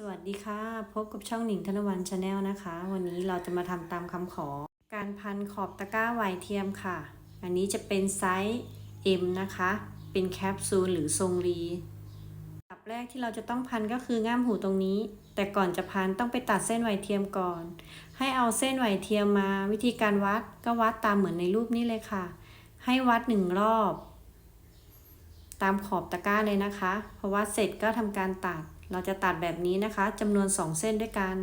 สวัสดีค่ะ พบกับช่องหนิงธนวันชาแนลนะคะ วันนี้เราจะมาทำตามคำขอ การพันขอบตะกร้าไหวเทียมค่ะ อันนี้จะเป็นไซส์ M นะคะ เป็นแคปซูลหรือทรงรีอันดับแรกที่เราจะต้องพันก็คือง่ามหูตรงนี้ แต่ก่อนจะพันต้องไปตัดเส้นไหวเทียมก่อน ให้เอาเส้นไหวเทียมมา วิธีการวัดก็วัดตามเหมือนในรูปนี้เลยค่ะ ให้วัดหนึ่งรอบ ตามขอบตะกร้าเลยนะคะ เพอวัดเสร็จก็ทำการตัด เราจะตัดแบบนี้นะคะจำนวน 2 เส้นด้วยกัน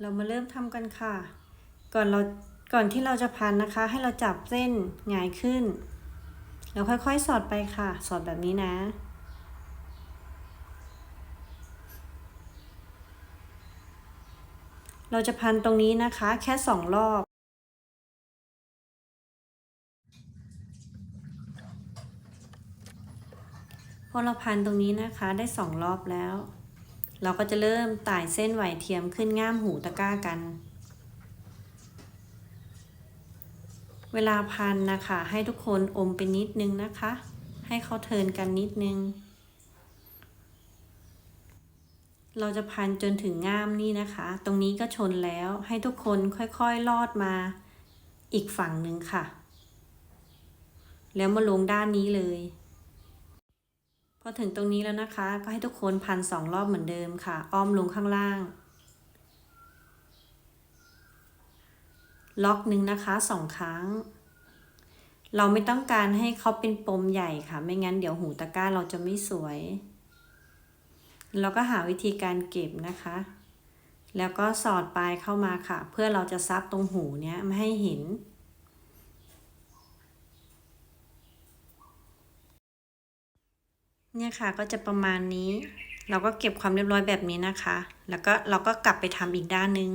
เรามาเริ่มทำกันค่ะ ก่อนเรา ก่อนที่เราจะพันนะคะ ให้เราจับเส้นหงายขึ้น แล้วค่อยๆ สอดไปค่ะ สอดแบบนี้นะ เราจะพันตรงนี้นะคะแค่สองรอบพอเราพันตรงนี้นะคะได้สองรอบแล้ว เราก็จะเริ่มต่ายเส้นไหวเทียมขึ้นง่ามหูตะกร้ากัน เวลาพันนะคะให้ทุกคนอมไปนิดนึงนะคะ ให้เขาเทินกันนิดนึง เราจะพันจนถึงง่ามนี่นะคะ ตรงนี้ก็ชนแล้วให้ทุกคนค่อยๆลอดมาอีกฝั่งหนึ่งค่ะ แล้วมาลงด้านนี้เลย พอถึงตรงนี้แล้วนะคะ ก็ให้ทุกคนพันสองรอบเหมือนเดิมค่ะ อ้อมลงข้างล่าง ล็อกหนึ่งนะคะสองครั้ง เราไม่ต้องการให้เขาเป็นปมใหญ่ค่ะ ไม่งั้นเดี๋ยวหูตะกร้าเราจะไม่สวย เราก็หาวิธีการเก็บนะคะ แล้วก็สอดปลายเข้ามาค่ะ เพื่อเราจะซับตรงหูเนี้ยไม่ให้เห็น เนี่ยค่ะก็จะประมาณนี้ เราก็เก็บความเรียบร้อยแบบนี้นะคะ แล้วก็เราก็กลับไปทำอีกด้านนึง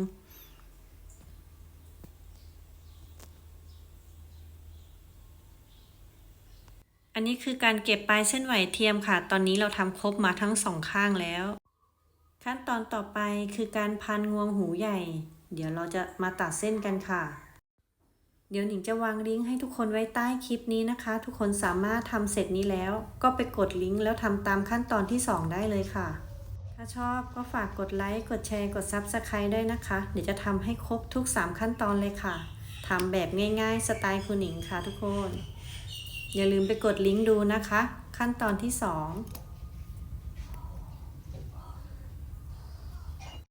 อันนี้คือการเก็บปลายเส้นไหวเทียมค่ะ ตอนนี้เราทำครบมาทั้งสองข้างแล้ว ขั้นตอนต่อไปคือการพันงวงหูใหญ่ เดี๋ยวเราจะมาตัดเส้นกันค่ะ เดี๋ยวหนิงจะวางลิงก์ให้ทุกคนไว้ใต้คลิปนี้นะคะ ทุกคนสามารถทำเสร็จนี้แล้ว ก็ไปกดลิงก์แล้วทำตามขั้นตอนที่ 2 ได้เลยค่ะ ถ้าชอบก็ฝากกดไลค์ กดแชร์ กด Subscribe ด้วยนะคะ เดี๋ยวจะทำให้ครบทุก 3 ขั้นตอนเลยค่ะทำแบบง่าย ๆ สไตล์คุณหนิงค่ะทุกคน อย่าลืมไปกดลิงก์ดูนะคะ ขั้นตอนที่ 2